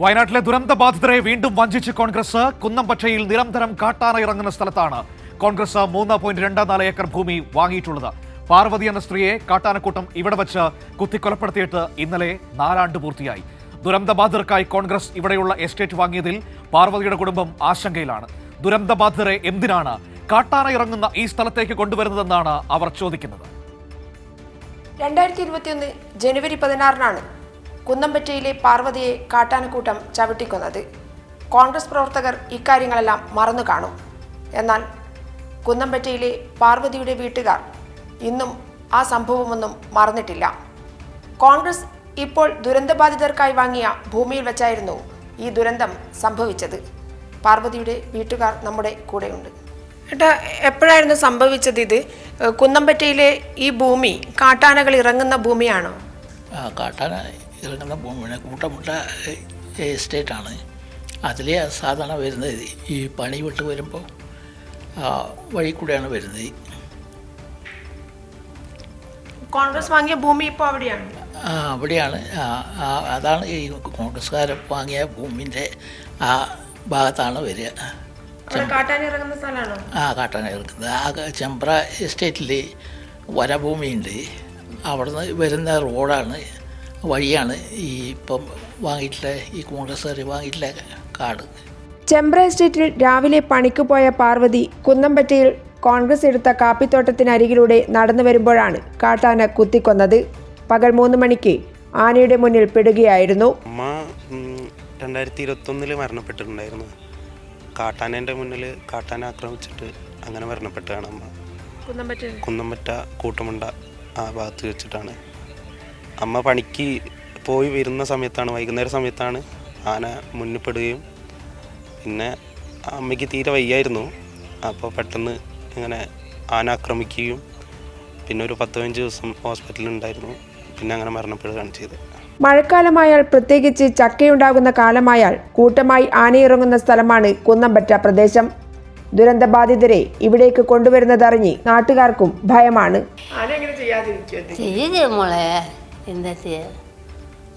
വയനാട്ടിലെ ദുരന്ത ബാധിതരെ വീണ്ടും വഞ്ചിച്ച് കോൺഗ്രസ് കുന്നംപക്ഷയിൽ നിരന്തരം കാട്ടാന ഇറങ്ങുന്ന സ്ഥലത്താണ് കോൺഗ്രസ് മൂന്ന് പോയിന്റ് രണ്ട് നാല് ഏക്കർ ഭൂമി വാങ്ങിയിട്ടുള്ളത്. പാർവതി എന്ന സ്ത്രീയെ കാട്ടാനക്കൂട്ടം ഇവിടെ വച്ച് കുത്തിക്കൊലപ്പെടുത്തിയിട്ട് ഇന്നലെ നാലാണ്ട് പൂർത്തിയായി. ദുരന്ത ബാധിതർക്കായി കോൺഗ്രസ് ഇവിടെയുള്ള എസ്റ്റേറ്റ് വാങ്ങിയതിൽ പാർവതിയുടെ കുടുംബം ആശങ്കയിലാണ്. ദുരന്ത ബാധിതരെ എന്തിനാണ് കാട്ടാന ഇറങ്ങുന്ന ഈ സ്ഥലത്തേക്ക് കൊണ്ടുവരുന്നതെന്നാണ് അവർ ചോദിക്കുന്നത്. രണ്ടായിരത്തി ഇരുപത്തിയൊന്ന് ജനുവരി പതിനാറിനാണ് കുന്നമ്പറ്റയിലെ പാർവതിയെ കാട്ടാനക്കൂട്ടം ചവിട്ടിക്കൊന്നത്. കോൺഗ്രസ് പ്രവർത്തകർ ഇക്കാര്യങ്ങളെല്ലാം മറന്നു കാണും. എന്നാൽ കുന്നമ്പറ്റയിലെ പാർവതിയുടെ വീട്ടുകാർ ഇന്നും ആ സംഭവമൊന്നും മറന്നിട്ടില്ല. കോൺഗ്രസ് ഇപ്പോൾ ദുരന്തബാധിതർക്കായി വാങ്ങിയ ഭൂമിയിൽ വെച്ചായിരുന്നു ഈ ദുരന്തം സംഭവിച്ചത്. പാർവതിയുടെ വീട്ടുകാർ നമ്മുടെ കൂടെയുണ്ട്. ഏട്ടാ എപ്പോഴായിരുന്നു സംഭവിച്ചത് ഇത്? കുന്നമ്പറ്റയിലെ ഈ ഭൂമി കാട്ടാനകൾ ഇറങ്ങുന്ന ഭൂമിയാണോ? ആ, കാട്ടാന ഇറങ്ങുന്ന ഭൂമിയാണ് കൂട്ടമുട്ട എസ്റ്റേറ്റാണ് അതിലെ സാധാരണ വരുന്നത് ഈ പണി വിട്ട് വരുമ്പോൾ വഴി കൂടെയാണ് വരുന്നത്. കോൺഗ്രസ് വാങ്ങിയ ഭൂമി ഇപ്പോൾ അവിടെയാണ്? അതാണ് ഈ കോൺഗ്രസ്സുകാർ വാങ്ങിയ ഭൂമിന്റെ ആ ഭാഗത്താണ് വരിക. ആ കാട്ടാന ഇറക്കുന്നത് ആ ചെമ്പ്ര എസ്റ്റേറ്റിൽ വനഭൂമിയുണ്ട്. അവിടുന്ന് വരുന്ന റോഡാണ് വഴിയാണ് ഈ ഇപ്പം വാങ്ങിയിട്ടുള്ള ഈ കോൺഗ്രസ്സുകാർ വാങ്ങിയിട്ടുള്ള കാട്. ചെമ്പ്ര എസ്റ്റേറ്റിൽ രാവിലെ പണിക്ക് പോയ പാർവതി കുന്നമ്പറ്റയിൽ കോൺഗ്രസ് എടുത്ത കാപ്പിത്തോട്ടത്തിനരികിലൂടെ നടന്നു വരുമ്പോഴാണ് കാട്ടാന കുത്തിക്കൊന്നത്. പകൽ മൂന്ന് മണിക്ക് ആനയുടെ മുന്നിൽ പെടുകയായിരുന്നു. അമ്മ രണ്ടായിരത്തി ഇരുപത്തൊന്നിൽ മരണപ്പെട്ടിട്ടുണ്ടായിരുന്നു. കാട്ടാനേന്റെ മുന്നിൽ കാട്ടാന ആക്രമിച്ചിട്ട് അങ്ങനെ മരണപ്പെട്ടതാണ് അമ്മ. കുന്നമ്പറ്റ കൂട്ടമുണ്ട ആ ഭാഗത്ത് വെച്ചിട്ടാണ്. അമ്മ പണിക്ക് പോയി വരുന്ന സമയത്താണ് വൈകുന്നേര സമയത്താണ് ആന മുന്നിൽപ്പെടുകയും. പിന്നെ അമ്മയ്ക്ക് തീരെ വയ്യായിരുന്നു. അപ്പോൾ പെട്ടെന്ന് ഇങ്ങനെ ആന ആക്രമിക്കുകയും. പിന്നെ ഒരു പത്ത് പതിനഞ്ച് ദിവസം ഹോസ്പിറ്റലിൽ ഉണ്ടായിരുന്നു. പിന്നെ അങ്ങനെ മരണപ്പെടുകയാണ് ചെയ്തത്. മഴക്കാലമായാൽ പ്രത്യേകിച്ച് ചക്കയുണ്ടാകുന്ന കാലമായാൽ കൂട്ടമായി ആനയിറങ്ങുന്ന സ്ഥലമാണ് കുന്നമ്പറ്റ പ്രദേശം. ദുരന്തബാധിതരെ ഇവിടേക്ക് കൊണ്ടുവരുന്നതറിഞ്ഞ് നാട്ടുകാർക്കും ഭയമാണ്. ചെയ്ത് മോളെ. എന്താ ചെയ്യുക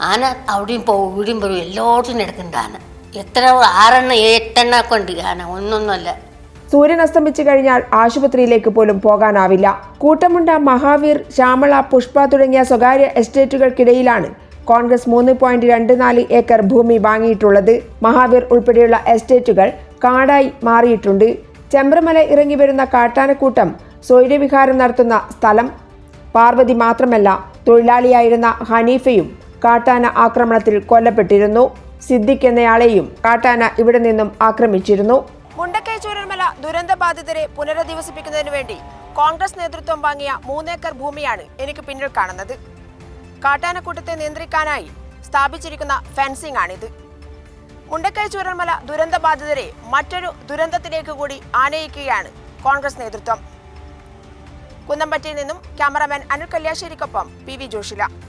ആന അവിടെയും പോകും ഇവിടെയും പോകും എല്ലായിടത്തും നടക്കുന്നുണ്ട് ആന. എത്ര ആറെണ്ണ എട്ടെണ്ണ ഒക്കെ ഉണ്ട് ആന. ഒന്നൊന്നുമല്ല. സൂര്യൻ അസ്തമിച്ചു കഴിഞ്ഞാൽ ആശുപത്രിയിലേക്ക് പോലും പോകാനാവില്ല. കൂട്ടമുണ്ട മഹാവീർ ശ്യാമള പുഷ്പ തുടങ്ങിയ സ്വകാര്യ എസ്റ്റേറ്റുകൾക്കിടയിലാണ് കോൺഗ്രസ് മൂന്ന് പോയിന്റ് രണ്ട് നാല് ഏക്കർ ഭൂമി വാങ്ങിയിട്ടുള്ളത്. മഹാവീർ ഉൾപ്പെടെയുള്ള എസ്റ്റേറ്റുകൾ കാടായി മാറിയിട്ടുണ്ട്. ചെമ്പ്രമല ഇറങ്ങി വരുന്ന കാട്ടാനക്കൂട്ടം സൂര്യവിഹാരം നടത്തുന്ന സ്ഥലം പാർവതി മാത്രമല്ല തൊഴിലാളിയായിരുന്ന ഹനീഫയും കാട്ടാന ആക്രമണത്തിൽ കൊല്ലപ്പെട്ടിരുന്നു. സിദ്ദിഖ് എന്നയാളെയും കാട്ടാന ഇവിടെ നിന്നും ആക്രമിച്ചിരുന്നു. മുണ്ടക്കൈ ചൂരൽമല ദുരന്ത ബാധിതരെ പുനരധിവസിപ്പിക്കുന്നതിന് വേണ്ടി കോൺഗ്രസ് നേതൃത്വം വാങ്ങിയ മൂന്നേക്കർ ഭൂമിയാണ് എനിക്ക് പിന്നിൽ കാണുന്നത്. കാട്ടാനക്കൂട്ടത്തെ നിയന്ത്രിക്കാനായി സ്ഥാപിച്ചിരിക്കുന്ന ഫെൻസിംഗ് ആണിത്. മുണ്ടക്കൈ ചൂരൽമല ദുരന്ത ബാധിതരെ മറ്റൊരു ദുരന്തത്തിലേക്ക് കൂടി ആനയിക്കുകയാണ് കോൺഗ്രസ് നേതൃത്വം. കുന്നമ്പറ്റയിൽ നിന്നും ക്യാമറാമാൻ അനുൽ കല്യാശ്ശേരിക്കൊപ്പം പി വി ജോഷില.